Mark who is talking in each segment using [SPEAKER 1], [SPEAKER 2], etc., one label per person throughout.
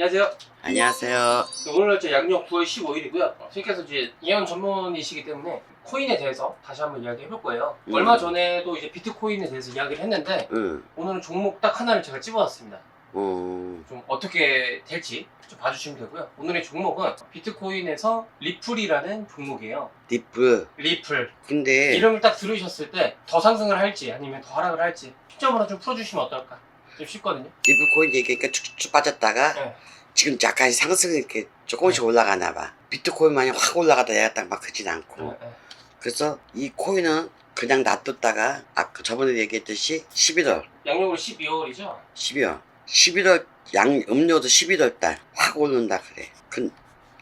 [SPEAKER 1] 안녕하세요.
[SPEAKER 2] 안녕하세요.
[SPEAKER 1] 오늘 날짜 양력 9월 15일이고요. 선생님께서 이제 이해원 전문이시기 때문에 코인에 대해서 다시 한번 이야기해 볼 거예요.
[SPEAKER 2] 음.
[SPEAKER 1] 얼마 전에도 이제 비트코인에 대해서 이야기를 했는데
[SPEAKER 2] 응.
[SPEAKER 1] 오늘은 종목 딱 하나를 제가 집어왔습니다.
[SPEAKER 2] 어,
[SPEAKER 1] 좀 어떻게 될지 좀 봐주시면 되고요. 오늘의 종목은 비트코인에서 리플이라는 종목이에요.
[SPEAKER 2] 리플.
[SPEAKER 1] 리플.
[SPEAKER 2] 근데
[SPEAKER 1] 이름을 딱 들으셨을 때 더 상승을 할지 아니면 더 하락을 할지 시점으로 좀 풀어주시면 어떨까? 좀 쉽거든요.
[SPEAKER 2] 리플 코인 얘기니까 쭉쭉 빠졌다가
[SPEAKER 1] 네.
[SPEAKER 2] 지금 약간 상승이 이렇게 조금씩 올라가나 봐. 비트코인만이 확 올라가다 얘가 딱막 크진 않고.
[SPEAKER 1] 네, 네.
[SPEAKER 2] 그래서 이 코인은 그냥 놔뒀다가 아까 저번에 얘기했듯이 11월,
[SPEAKER 1] 양력으로 12월이죠.
[SPEAKER 2] 12월, 11월 양 음료도 11월 달 확 오른다 그래. 근,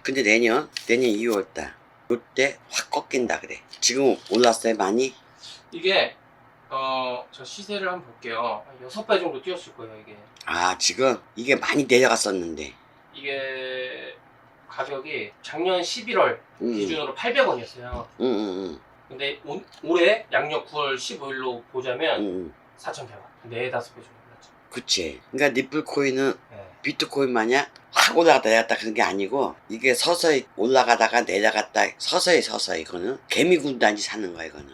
[SPEAKER 2] 근데 내년 내년 2월 달 요때 확 꺾인다 그래. 지금 올랐어요 많이?
[SPEAKER 1] 이게 어, 저 시세를 한번 볼게요. 한 6배 정도 뛰었을 거예요, 이게.
[SPEAKER 2] 아 지금 이게 많이 내려갔었는데.
[SPEAKER 1] 이게 가격이 작년 11월
[SPEAKER 2] 음,
[SPEAKER 1] 기준으로 800원이었어요.
[SPEAKER 2] 응, 응,
[SPEAKER 1] 근데 올- 올해 양력 9월 15일로
[SPEAKER 2] 응,
[SPEAKER 1] 보자면
[SPEAKER 2] 응.
[SPEAKER 1] 4,100원. 4, 5배 정도 올랐죠.
[SPEAKER 2] 그치. 그러니까 리플 코인은
[SPEAKER 1] 네.
[SPEAKER 2] 비트코인 마냥 확 올라갔다 내렸다 그런 게 아니고 이게 서서히 올라가다가 내려갔다 서서히 서서히 이거는 개미 군단지 사는 거야 이거는.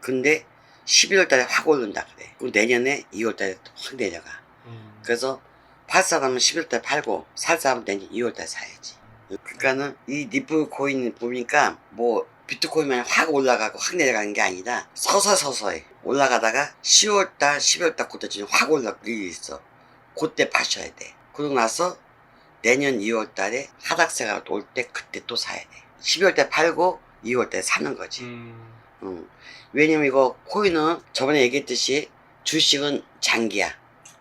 [SPEAKER 2] 근데 11월 달에 확 오른다 그래. 그럼 내년에 2월 달에 또확 내려가.
[SPEAKER 1] 음.
[SPEAKER 2] 그래서 팔 사람은 11월 달에 팔고 살 사람은 내년 2월 달에 사야지. 그러니까는 이 리플 코인 보니까 뭐 비트코인만 확 올라가고 확 내려가는 게 아니라 서서 서서히 올라가다가 10월 달, 11월 달 그때 지금 확 올라가 있어. 그때 파셔야 돼. 그러고 나서 내년 2월 달에 하락세가 올 때 그때 또 사야 돼. 12월 때 팔고 2월 달에 사는 거지.
[SPEAKER 1] 음.
[SPEAKER 2] 응. 왜냐면 이거 코인은 저번에 얘기했듯이 주식은 장기야.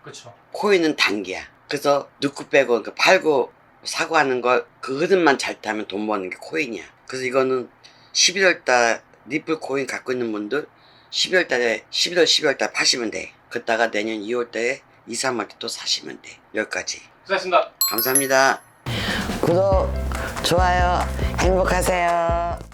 [SPEAKER 1] 그쵸.
[SPEAKER 2] 코인은 단기야. 그래서 넣고 빼고 그 팔고 사고 하는 걸그 흐름만 잘 타면 돈 버는 게 코인이야. 그래서 이거는 11월 달 리플 코인 갖고 있는 분들 11월 달에 11월 12월 달 파시면 돼. 그다가 내년 2월 달에 2, 3월 때 또 사시면 돼. 여기까지.
[SPEAKER 1] 수고하셨습니다.
[SPEAKER 2] 감사합니다. 구독, 좋아요, 행복하세요.